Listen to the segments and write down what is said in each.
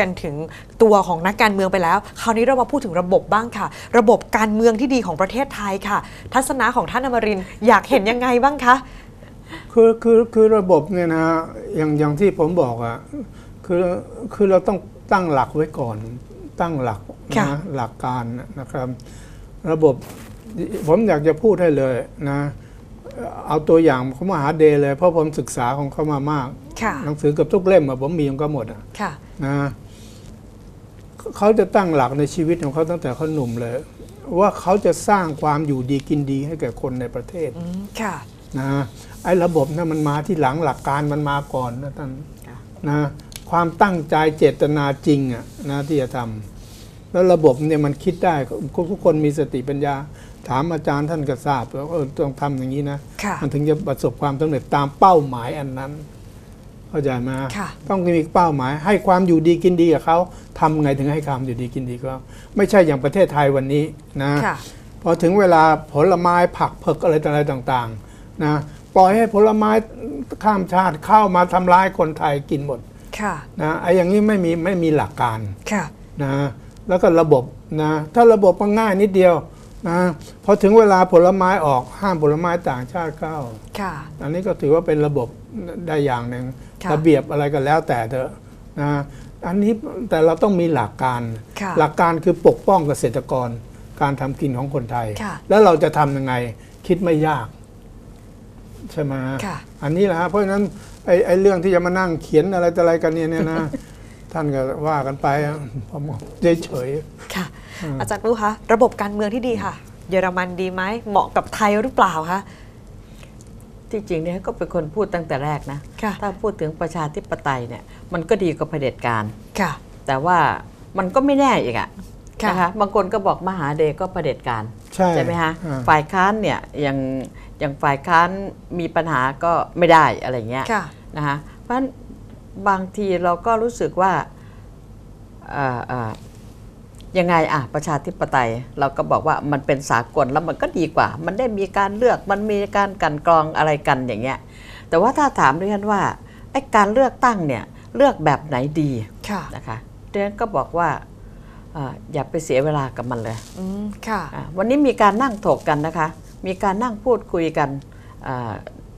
กันถึงตัวของนักการเมืองไปแล้ว คราวนี้เรามาพูดถึงระบบบ้างค่ะ ระบบการเมืองที่ดีของประเทศไทยค่ะ ทัศนะของท่านอมรินทร์อยากเห็นยังไงบ้างคะคือคือคือระบบเนี่ยนะอย่างอย่างที่ผมบอกอะคือคือเราต้องตั้งหลักไว้ก่อน ตั้งหลักค่ะนะหลักการนะครับ ระบบผมอยากจะพูดให้เลยนะเอาตัวอย่างของมหาเดย์เลย เพราะผมศึกษาของเขามามากค่ะหนังสือเกับทุกเล่มอะผมมีของเขาหมดอะค่ะนะ เขาจะตั้งหลักในชีวิตของเขาตั้งแต่เขาหนุ่มเลย ว่าเขาจะสร้างความอยู่ดีกินดีให้แก่คนในประเทศอืมค่ะนะไอ้ระบบนั้นมันมาที่หลังหลักการมันมาก่อนนะท่านค่ะนะความตั้งใจเจตนาจริงอะนะที่จะทำแล้วระบบเนี่ยมันคิดได้ทุกคนมีสติปัญญา ถามอาจารย์ท่านก็ทราบว่าเออต้องทำอย่างนี้นะค่ะมันถึงจะประสบความสำเร็จตามเป้าหมายอันนั้น เข้าใจไหมค่ะต้องมีเป้าหมาย ให้ความอยู่ดีกินดีกับเขาทำไงถึงให้ความอยู่ดีกินดีกับเขาไม่ใช่อย่างประเทศไทยวันนี้นะค่ะพอถึงเวลาผลไม้ผักเผือกอะไรต่ออะไรต่างๆนะปล่อยให้ผลไม้ข้ามชาติเข้ามาทำร้ายคนไทยกินหมดค่ะนะไอ้อย่างนี้ไม่มีไม่มีหลักการค่ะนะแล้วก็ระบบนะถ้าระบบมันง่ายนิดเดียวนะพอถึงเวลาผลไม้ออกห้ามผลไม้ต่างชาติเข้าค่ะอันนี้ก็ถือว่าเป็นระบบได้อย่างหนึ่งค่ะ ระเบียบอะไรก็แล้วแต่เถอะนะอันนี้แต่เราต้องมีหลักการค่ะหลักการคือปกป้องเกษตรกร การทำกินของคนไทยค่ะแล้วเราจะทำยังไงคิดไม่ยาก ใช่ไหมค่ะอันนี้แหละฮะเพราะฉะนั้นไอ้ไอ้เรื่องที่จะมานั่งเขียนอะไรต่ออะไรกันเนี่ยเนี่ยนะท่านก็ว่ากันไปอะผมเฉยค่ะ อาจารย์ปูคะระบบการเมืองที่ดีค่ะ เยอรมันดีไหมเหมาะกับไทยหรือเปล่าคะ ที่จริงเนี่ยก็เป็นคนพูดตั้งแต่แรกนะค่ะถ้าพูดถึงประชาธิปไตยเนี่ยมันก็ดีกว่าเผด็จการค่ะ แต่ว่ามันก็ไม่แน่อีกอะค่ะนะคะบางคนก็บอกมหาเดชก็เผด็จการๆใช่ไหมคะอ่าฝ่ายค้านเนี่ยอย่างอย่างฝ่ายค้านมีปัญหาก็ไม่ได้อะไรเงี้ยค่ะนะคะเพราะฉะนั้นบางทีเราก็รู้สึกว่าเอ่อเอ่อ ยังไงอะประชาธิปไตย เราก็บอกว่ามันเป็นสากลแล้วมันก็ดีกว่า มันได้มีการเลือกมันมีการกลันกรองอะไรกันอย่างเงี้ยแต่ว่าถ้าถามด้วยกันว่าไอ้การเลือกตั้งเนี่ยเลือกแบบไหนดีค่ะนะคะเดนก็บอกว่าเอ่ออย่าไปเสียเวลากับมันเลยอืมค่ะอะวันนี้มีการนั่งถกกันนะคะ มีการนั่งพูดคุยกันอ่า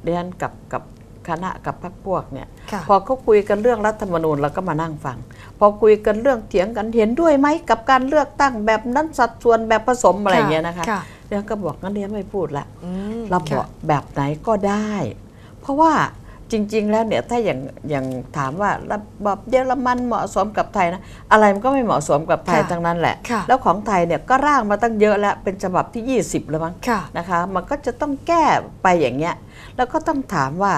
เรียนกับกับคณะกับพรรคพวกเนี่ยค่ะพอเขาคุยกันเรื่องรัฐธรรมนูญเราก็มานั่งฟังพ อคุยกันเรื่องเถียงกันเห็นด้วยไหมกับการเลือกตั้งแบบนั้นสัดส่วนแบบผสมอะไรอย่างเงี้ยนะคะค่ะเรียนก็บอกงั้นเรียนไม่พูดละอืมเราบอกแบบไหนก็ได้ เพราะว่าจริง ๆ แล้วเนี่ยถ้าอย่างอย่างถามว่าระบอบเยอรมันเหมาะสมกับไทยนะอะไรมันก็ไม่เหมาะสมกับไทยค่ะทั้งนั้นแหละค่ะแล้วของไทยเนี่ยก็ร่างมาตั้งเยอะแล้วเป็นฉบับที่ 20 แล้วมั้งค่ะนะคะมันก็จะต้องแก้ไปอย่างเงี้ยแล้วก็ต้องถามว่า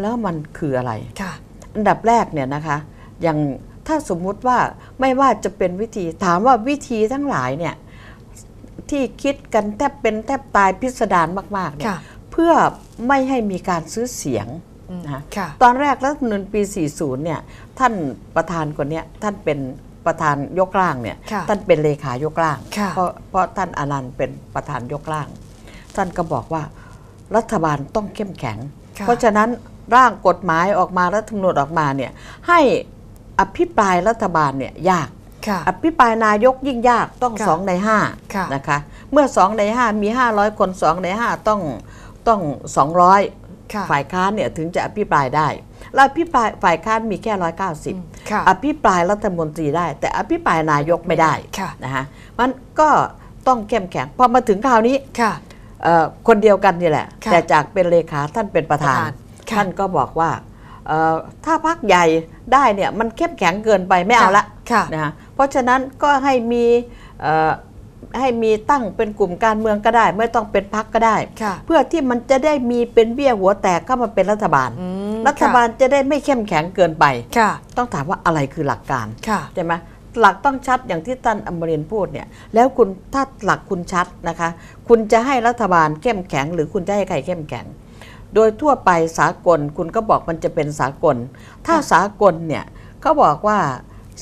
แล้วมันคืออะไรค่ะอันดับแรกเนี่ยนะคะอย่าง ถ้าสมมุติว่าไม่ว่าจะเป็นวิธีถามว่าวิธีทั้งหลายเนี่ยที่คิดกันแทบเป็นแทบตายพิสดารมากๆเนี่ยค่ะเพื่อไม่ให้มีการซื้อเสียงอืมนะคะค่ะตอนแรกรัฐธรรมนูญปี 40 เนี่ยท่านประธานคนเนี้ยท่านเป็นประธานยกร่างเนี่ยค่ะท่านเป็นเลขายกร่างค่ะเพราะเพราะท่านอนันต์เป็นประธานยกร่าง ท่านก็บอกว่ารัฐบาลต้องเข้มแข็งค่ะเพราะฉะนั้นร่างกฎหมายออกมารัฐธรรมนูญออกมาเนี่ยให้ อภิปรายรัฐบาลเนี่ยยากค่ะอภิปรายนายกยิ่งยากต้องค่ะสองในห้าค่ะนะคะเมื่อสองในห้ามี500คนสองในห้าต้องต้อง200ค่ะฝ่ายค้านเนี่ยถึงจะอภิปรายได้แล้วอภิปรายฝ่ายค้านมีแค่190ค่ะอภิปรายรัฐมนตรีได้ แต่อภิปรายนายกไม่ได้ค่ะนะฮะมันก็ต้องเข้มแข็งพอมาถึงคราวนี้ค่ะเอ่อคนเดียวกันนี่แหละค่ะแต่จากเป็นเลขาท่านเป็นประธานประธานค่ะท่านก็บอกว่าเอ่อ ถ้าพักใหญ่ได้เนี่ยมันเข้มแข็งเกินไปไม่เอาละค่ะนะฮะเพราะฉะนั้นก็ให้มีเอ่อให้มีตั้งเป็นกลุ่มการเมืองก็ได้ ไม่ต้องเป็นพักก็ได้ค่ะเพื่อที่มันจะได้มีเป็นเบี้ยหัวแตกเข้ามาเป็นรัฐบาลอืมรัฐบาลจะได้ไม่เข้มแข็งเกินไปค่ะต้องถามว่าอะไรคือหลักการค่ะใช่ไหมหลักต้องชัดอย่างที่ท่านอมรินทร์พูดเนี่ยแล้วคุณถ้าหลักคุณชัดนะคะ คุณจะให้รัฐบาลเข้มแข็ง หรือคุณจะให้ใครเข้มแข็ง โดยทั่วไปสากลคุณก็บอกมันจะเป็นสากล ถ้าสากลเนี่ยเขาบอกว่า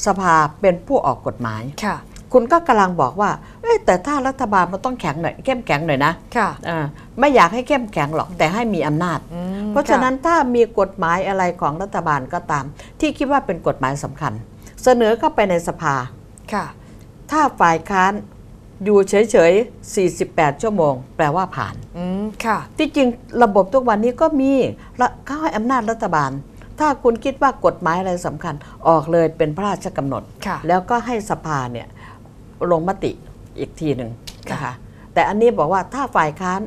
สภาเป็นผู้ออกกฎหมายค่ะ คุณก็กำลังบอกว่าเอ้ยแต่ถ้ารัฐบาลมันต้องแข็งหน่อยเข้มแข็งหน่อยนะค่ะอ่าไม่อยากให้เข้มแข็งหรอกแต่ให้มีอำนาจอืมเพราะฉะนั้นถ้ามีกฎหมายอะไรของรัฐบาลก็ตาม ที่คิดว่าเป็นกฎหมายสำคัญ เสนอเข้าไปในสภาค่ะ ถ้าฝ่ายค้าน อยู่เฉยๆ 48 ชั่วโมง แปลว่าผ่าน อืมค่ะ ที่จริงระบบทุกวันนี้ก็มีและเขาให้อำนาจรัฐบาล ถ้าคุณคิดว่ากฎหมายอะไรสำคัญ ออกเลยเป็นพระราชกำหนดค่ะแล้วก็ให้สภาเนี่ยลงมติอีกทีหนึ่งนะค่ะคะแต่อันนี้บอกว่าถ้าฝ่ายค้าน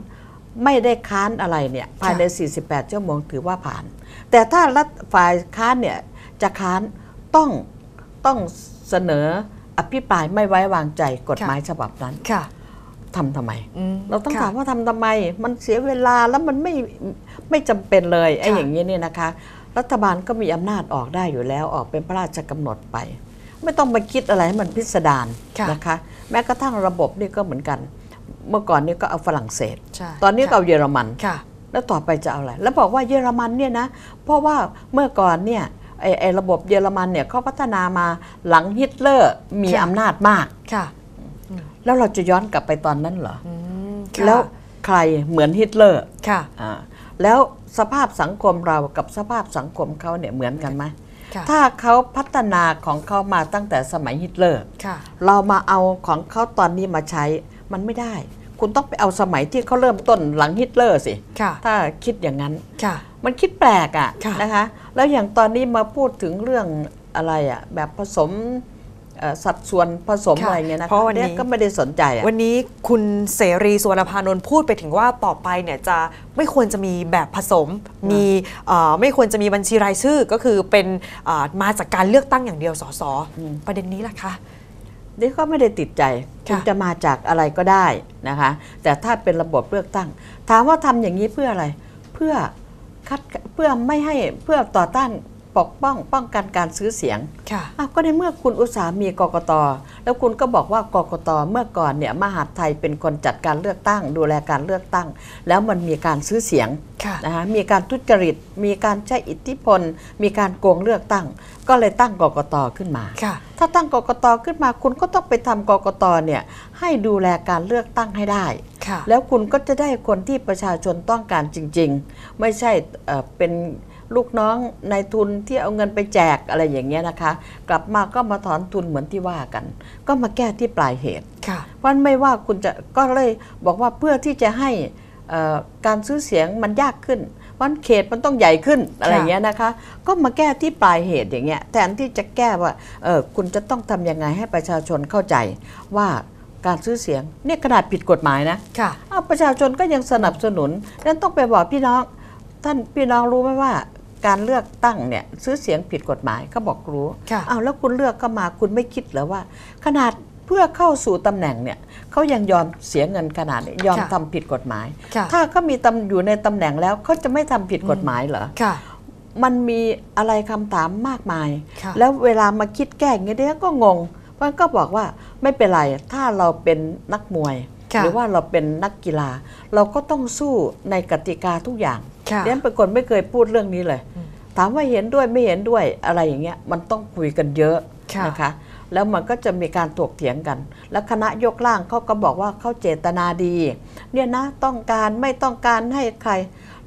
ไม่ได้ค้านอะไรเนี่ยภายใน 48 ชั่วโมงถือว่าผ่าน แต่ถ้ารัฐฝ่ายค้านเนี่ยจะค้านต้องต้องเสนอ อภิปรายไม่ไว้วางใจกฎหมายฉบับนั้นค่ะทำทำไมอืมเราต้องค่ะถามว่าทำทำไม มันเสียเวลาแล้วมันไม่ไม่จำเป็นเลยไอ้ค่ะอย่างนี้เนี่ยนะคะ รัฐบาลก็มีอำนาจออกได้อยู่แล้วออกเป็นพระราชกำหนดไป ไม่ต้องมาคิดอะไรให้มันพิสดารค่ะนะคะ แม้กระทั่งระบบนี่ก็เหมือนกัน เมื่อก่อนนี่ก็เอาฝรั่งเศสใช่ตอนนี้ก็ค่ะเอาเยอรมันค่ะแล้วต่อไปจะเอาอะไร แล้วบอกว่าเยอรมันเนี่ยนะ เพราะว่าเมื่อก่อนเนี่ย ไอ้ไอ้ระบบเยอรมันเนี่ยเขาพัฒนามาหลังฮิตเลอร์มีค่ะอำนาจมาก ค่ะ แล้วเราจะย้อนกลับไปตอนนั้นเหรออืมค่ะแล้วใครเหมือนฮิตเลอร์ค่ะ อ่าแล้วสภาพสังคมเรากับสภาพสังคมเขาเนี่ยเหมือนกันไหมค่ะ ถ้าเขาพัฒนาของเขามาตั้งแต่สมัยฮิตเลอร์ ค่ะ เรามาเอาของเขาตอนนี้มาใช้มันไม่ได้ คุณต้องไปเอาสมัยที่เขาเริ่มต้นหลังฮิตเลอร์สิ ค่ะ ถ้าคิดอย่างนั้น ค่ะ มันคิดแปลกอะค่ะนะคะ แล้วอย่างตอนนี้มาพูดถึงเรื่องอะไรอะแบบผสมเอ่อสัดส่วนผสมค่ะอะไรเงี้ยนะคะเพราะวันนี้ยก็ไม่ได้สนใจอะวันนี้คุณเสรีสุวรรณพานนท์พูดไปถึงว่าต่อไปเนี่ยจะไม่ควรจะมีแบบผสม มีเอ่อไม่ควรจะมีบัญชีรายชื่อก็คือเป็นเอ่อมาจากการเลือกตั้งอย่างเดียวสสประเด็นนี้ล่ะคะนี่ก็ไม่ได้ติดใจค่ะคุณจะมาจากอะไรก็ได้นะคะ แต่ถ้าเป็นระบบเลือกตั้ง ถามว่าทำอย่างนี้เพื่ออะไร เพื่อ คัดเพื่อไม่ให้เพื่อต่อต้านปกป้องป้องกันการซื้อเสียงค่ะอ้าวก็ในเมื่อคุณอุตสาหมีกกต แล้วคุณก็บอกว่ากกตเมื่อก่อนเนี่ยมหาดไทยเป็นคนจัดการเลือกตั้ง ดูแลการเลือกตั้ง แล้วมันมีการซื้อเสียงค่ะนะคะมีการทุจริต มีการใช้อิทธิพล มีการโกงเลือกตั้ง ก็เลยตั้งกกตขึ้นมาค่ะถ้าตั้งกกตขึ้นมา คุณก็ต้องไปทำกกตเนี่ยให้ดูแลการเลือกตั้งให้ได้ค่ะแล้วคุณก็จะได้คนที่ประชาชนต้องการจริง ๆ ไม่ใช่เอ่อเป็นลูกน้องนายทุนที่เอาเงินไปแจกอะไรอย่างเงี้ยนะคะ กลับมาก็มาถอนทุนเหมือนที่ว่ากัน ก็มาแก้ที่ปลายเหตุค่ะเพราะไม่ว่าคุณจะก็เลยบอกว่าเพื่อที่จะให้เอ่อการซื้อเสียงมันยากขึ้น วันเขตมันต้องใหญ่ขึ้นอะไรอย่างเงี้ยนะคะ ก็มาแก้ที่ปลายเหตุอย่างเงี้ยแทนที่จะแก้ว่าเออคุณจะต้องทำยังไงให้ประชาชนเข้าใจว่าการซื้อเสียงเนี่ยขนาดผิดกฎหมายนะค่ะอ้าวประชาชนก็ยังสนับสนุนดังนั้นต้องไปบอกพี่น้องท่านพี่น้องรู้ไหมว่าการเลือกตั้งเนี่ยซื้อเสียงผิดกฎหมายเขาบอกรู้ค่ะอ้าวแล้วคุณเลือกเข้ามาคุณไม่คิดเหรอว่า ขนาด เพื่อเข้าสู่ตำแหน่งเนี่ยเขายังยอมเสียเงินขนาดนี้ยอมค่ะทำผิดกฎหมายค่ะถ้าเขามีตำอยู่ในตำแหน่งแล้วเขาจะไม่ทำผิดกฎหมายเหรอค่ะมันมีอะไรคำถามมากมายค่ะแล้วเวลามาคิดแก้อย่างเงี้ยเดี๋ยวก็งงเพราะฉะนั้นก็บอกว่าไม่เป็นไรถ้าเราเป็นนักมวยค่ะหรือว่าเราเป็นนักกีฬา เราก็ต้องสู้ในกติกาทุกอย่างค่ะเรียนเป็นคนไม่เคยพูดเรื่องนี้เลย ถามว่าเห็นด้วยไม่เห็นด้วยอะไรอย่างเงี้ยมันต้องคุยกันเยอะค่ะนะคะ แล้วมันก็จะมีการถกเถียงกัน แล้วคณะยกร่างเขาก็บอกว่าเขาเจตนาดี เนี่ยนะต้องการไม่ต้องการให้ใคร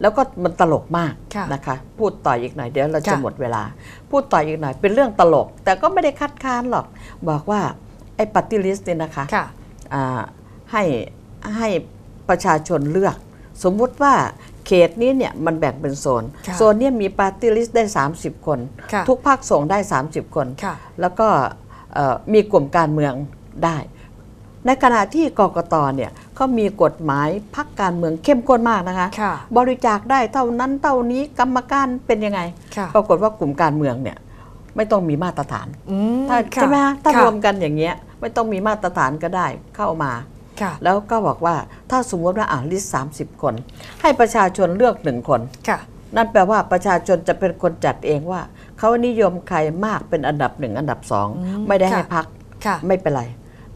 แล้วก็มันตลกมากค่ะนะคะ พูดต่ออีกหน่อยเดี๋ยวเราจะค่ะหมดเวลา พูดต่ออีกหน่อยเป็นเรื่องตลก แต่ก็ไม่ได้คัดค้านหรอก บอกว่าไอ้ปฏิลิสต์เนี่ยนะคะค่ะอ่าให้ให้ประชาชนเลือก สมมุติว่าเขตนี้เนี่ยมันแบ่งเป็นโซนค่ะโซนเนี้มีปาร์ตี้ลิสต์ได้ 30 คนค่ะทุกภาคส่งได้ 30 คนค่ะแล้วก็เอ่อ มีกลุ่มการเมืองได้ ในขณะที่กกตเนี่ยเขามีกฎหมายพักการเมืองเข้มข้นมากนะคะค่ะบริจาคได้เท่านั้นเท่านี้กรรมการเป็นยังไงค่ะปรากฏว่ากลุ่มการเมืองเนี่ยไม่ต้องมีมาตรฐานอืมถ้าค่ะใช่ไหมคะถ้าค่ะรวมกันอย่างเงี้ยไม่ต้องมีมาตรฐานก็ได้เข้ามาค่ะแล้วก็บอกว่าถ้าสมมติว่าอ่านลิสต์30คน ให้ประชาชนเลือกหนึ่งคนค่ะนั่นแปลว่าประชาชนจะเป็นคนจัดเองว่า เขานิยมใครมากเป็นอันดับหนึ่งอันดับสองอืมไม่ได้ให้ค่ะพักค่ะไม่เป็นไร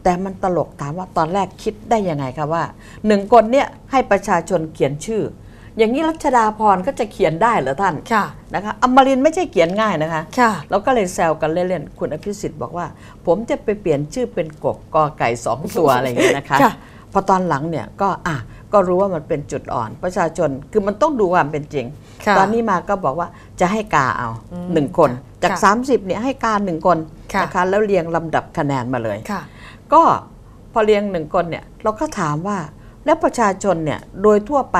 แต่มันตลกถามว่าตอนแรกคิดได้ยังไงคะว่าหนึ่งคนเนี่ยให้ประชาชนเขียนชื่อ อย่างนี้รัชดาพรก็จะเขียนได้เหรอท่านค่ะนะคะอมรินทร์ไม่ใช่เขียนง่ายนะคะค่ะเราก็เลยแซวกันเล่นๆคุณอภิสิทธิ์บอกว่า ผมจะไปเปลี่ยนชื่อเป็นกบกอไก่สองตัวอะไรอย่างเงี้ยนะคะค่ะพอตอนหลังเนี่ยก็อะ ก็รู้ว่ามันเป็นจุดอ่อน ประชาชนคือมันต้องดูความเป็นจริงค่ะตอนนี้มาก็บอกว่าจะให้กาเอาอืมหนึ่งคนค่ะจากค่ะ30เนี่ยให้การหนึ่งคนค่ะนะคะแล้วเรียงลำดับคะแนนมาเลยค่ะก็พอเรียงหนึ่งคนเนี่ยเราก็ถามว่าแล้วประชาชนเนี่ยโดยทั่วไป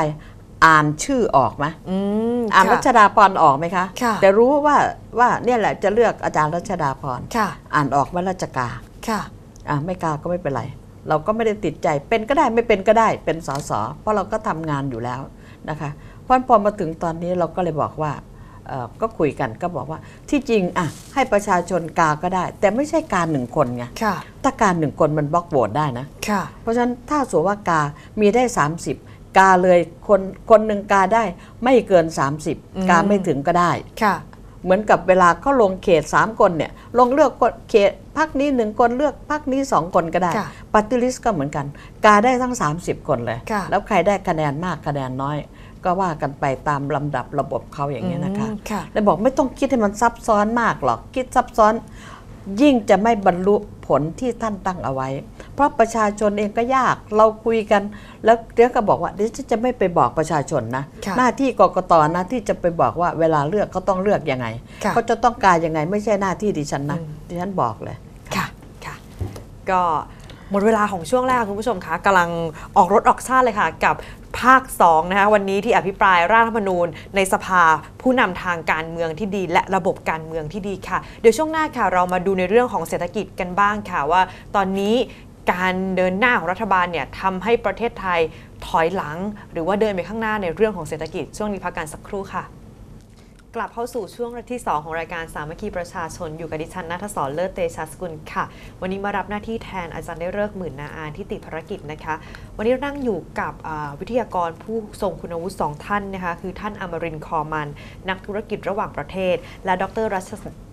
อ่านชื่อออกไหมอืมอ่านค่ะรัชดาพรออกไหมคะค่ะแต่รู้ว่าว่าเนี่ยแหละจะเลือกอาจารย์รัชดาพรค่ะอ่านออกว่าราชกาค่ะ อะไม่กาก็ไม่เป็นไร เราก็ไม่ได้ติดใจเป็นก็ได้ไม่เป็นก็ได้เป็นสสเพราะเราก็ทำงานอยู่แล้วนะคะเพราะพอมาถึงตอนนี้เราก็เลยบอกว่าเอ่อก็คุยกันก็บอกว่าที่จริงอะให้ประชาชนกาก็ได้ แต่ไม่ใช่การหนึ่งคนไงค่ะถ้าการหนึ่งคนมันบล็อกโหวตได้นะค่ะเพราะฉะนั้นถ้าสมมติว่ากามีได้ 30 กาเลยคนคนหนึ่งกาได้ไม่เกินอืม30 กาไม่ถึงก็ได้ค่ะ เหมือนกับเวลาเขาลงเขต 3 คนเนี่ยลงเลือกเขตพักนี้หนึ่งคนเลือกพักนี้ 2 คนก็ได้ค่ะปฏิริษก็เหมือนกัน กาได้ทั้ง 30 คนเลยค่ะแล้วใครได้คะแนนมากคะแนนน้อย ก็ว่ากันไปตามลำดับระบบเขาอย่างนี้ยนะคะอืมค่ะแล้วบอกไม่ต้องคิดให้มันซับซ้อนมากหรอกคิดซับซ้อน ยิ่งจะไม่บรรลุผลที่ท่านตั้งเอาไว้ เพราะประชาชนเองก็ยากเราคุยกัน แล้วเดี๋ยวก็บอกว่าเดี๋ยวฉันจะไม่ไปบอกประชาชนนะค่ะหน้าที่กกตนะที่จะไปบอกว่าเวลาเลือกเขาต้องเลือกยังไงค่ะเขาจะต้องการยังไงไม่ใช่หน้าที่ดิฉันนะอืมดิฉันบอกเลยค่ะค่ะ ก็หมดเวลาของช่วงแรกคุณผู้ชมคะกำลังออกรถออกชาติเลยค่ะกับภาค 2 นะคะวันนี้ที่อภิปรายร่างรัฐธรรมนูญ ในสภาผู้นำทางการเมืองที่ดี และระบบการเมืองที่ดีค่ะ เดี๋ยวช่วงหน้าค่ะ เรามาดูในเรื่องของเศรษฐกิจกันบ้างค่ะว่า ตอนนี้ การเดินหน้าของรัฐบาลเนี่ยทำให้ประเทศไทยถอยหลัง หรือว่าเดินไปข้างหน้าในเรื่องของเศรษฐกิจช่วงนี้พักกันสักครู่ค่ะ กลับเข้าสู่ช่วงที่ 2 ของรายการสามัคคีประชาชนอยู่กับดิฉันนัทศรเลิศเตชะสกุลค่ะ วันนี้มารับหน้าที่แทนอาจารย์ได้เลิกษ์หมื่นนาอานที่ติดภารกิจนะคะ วันนี้นั่งอยู่กับอ่าวิทยากรผู้ทรงคุณวุฒิสองท่านนะคะคือท่านอมรินทร์คอมัน นักธุรกิจระหว่างประเทศ และดรรัช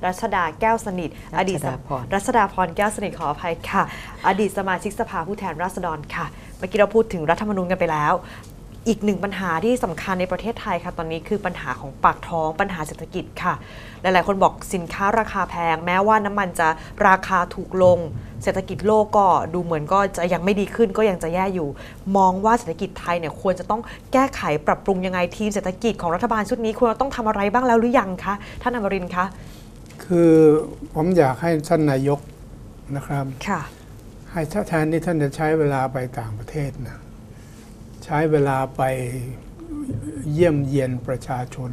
รัชดาแก้วสนิท อดีตสรัชดาพรรัชดาพรแก้วสนิทขออภัยค่ะ อดีตสมาชิกสภาผู้แทนราษฎรค่ะเมื่อกี้เราพูดถึงรัฐธรรมนูญกันไปแล้ว อีกหนึ่งปัญหาที่สำคัญในประเทศไทยค่ะ ตอนนี้คือปัญหาของปากท้องปัญหาเศรษฐกิจค่ะ หลาย ๆ คนบอกสินค้าราคาแพง แม้ว่าน้ำมันจะราคาถูกลง เศรษฐกิจโลกก็ดูเหมือนก็จะยังไม่ดีขึ้นก็ยังจะแย่อยู่ มองว่าเศรษฐกิจไทยเนี่ยควรจะต้องแก้ไขปรับปรุงยังไงทีมเศรษฐกิจของรัฐบาลชุดนี้ควรจะต้องทำอะไรบ้างแล้วหรือยังคะท่านอมรินทร์คะคือผมอยากให้ท่านนายกนะครับค่ะให้ถ้าแทนที่ท่านจะใช้เวลาไปต่างประเทศนะ ใช้เวลาไปเยี่ยมเยียนประชาชน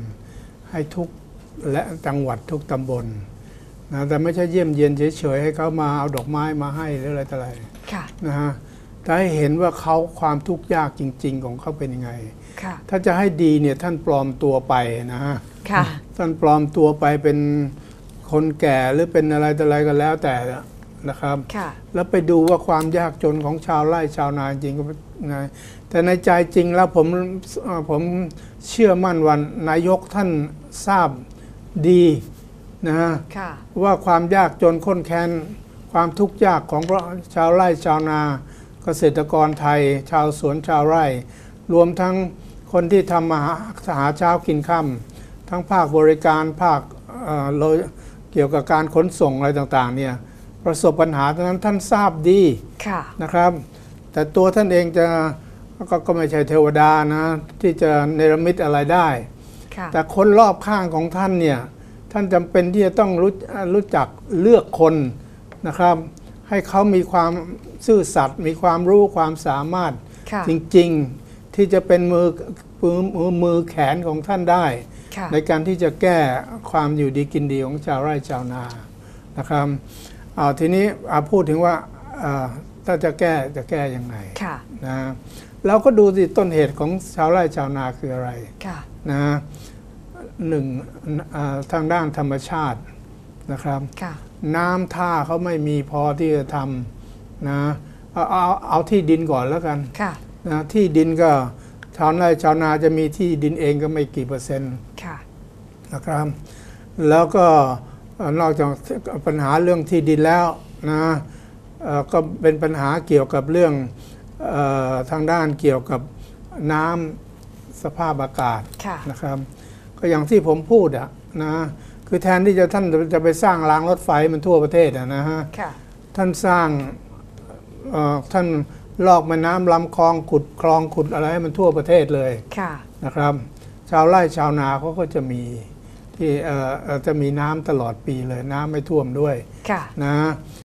ให้ทุกและจังหวัดทุกตำบลนะแต่ไม่ใช่เยี่ยมเยียนเฉยๆให้เขามาเอาดอกไม้มาให้หรืออะไรต่ออะไรค่ะนะฮะแต่ให้เห็นว่าเขาความทุกข์ยากจริง ๆ ของเขาเป็นยังไงค่ะถ้าจะให้ดีเนี่ยท่านปลอมตัวไปนะฮะค่ะท่านปลอมตัวไปเป็นคนแก่หรือเป็นอะไรต่ออะไรก็แล้วแต่ นะครับค่ะแล้วไปดูว่าความยากจนของชาวไร่ชาวนาจริงก็ไงแต่ในใจจริงแล้วผมเอ่อผมเชื่อมั่นว่านายกท่านทราบดีนะฮะค่ะว่าความยากจนข้นแค้นความทุกข์ยากของชาวไร่ชาวนา เกษตรกรไทย ชาวสวนชาวไร่ รวมทั้งคนที่ทำมาหาหาเช้ากินค่ำทั้งภาคบริการภาคเอ่อโลเกี่ยวกับการขนส่งอะไรต่างๆเนี่ย ประสบปัญหาทั้งนั้นท่านทราบดีค่ะนะครับ แต่ตัวท่านเองจะกก็ไม่ใช่เทวดานะ ที่จะเนรมิตอะไรได้ค่ะแต่คนรอบข้างของท่านเนี่ย ท่านจำเป็นที่จะต้องรู้รู้จักเลือกคนนะครับ ให้เขามีความซื่อสัตย์มีความรู้ความสามารถค่ะจริงๆที่จะเป็นมือมือมือมือแขนของท่านได้ค่ะในการที่จะแก้ความอยู่ดีกินดีของชาวไร่ชาวนานะครับ เอาทีนี้เอาพูดถึงว่าเอ่อถ้าจะแก้จะแก้ยังไงค่ะนะเราก็ดูสิต้นเหตุของชาวไร่ชาวนาคืออะไรค่ะนะหนึ่งเอ่อทางด้านธรรมชาตินะครับค่ะน้ำท่าเขาไม่มีพอที่จะทำนะเอาเอาเอาที่ดินก่อนแล้วกันค่ะนะที่ดินก็ชาวไร่ชาวนาจะมีที่ดินเองก็ไม่กี่เปอร์เซ็นต์ค่ะนะครับ แล้วก็เอ่อ นอกจากปัญหาเรื่องที่ดินแล้วนะเอ่อก็เป็นปัญหาเกี่ยวกับเรื่องเออทางด้านเกี่ยวกับน้ำสภาพอากาศค่ะนะครับ ก็อย่างที่ผมพูดอะนะคือแทนที่จะท่านจะไปสร้างรางรถไฟมันทั่วประเทศอะนะฮะค่ะท่านสร้างเอ่อท่านลอกแม่น้ำลำคลองขุดคลองขุดอะไรให้มันทั่วประเทศเลยค่ะนะครับ ชาวไร่ชาวนาเขาก็จะมี ทที่เอ่อเอ่อจะมีน้ำตลอดปีเลยน้ำไม่ท่วมด้วยค่ะนะ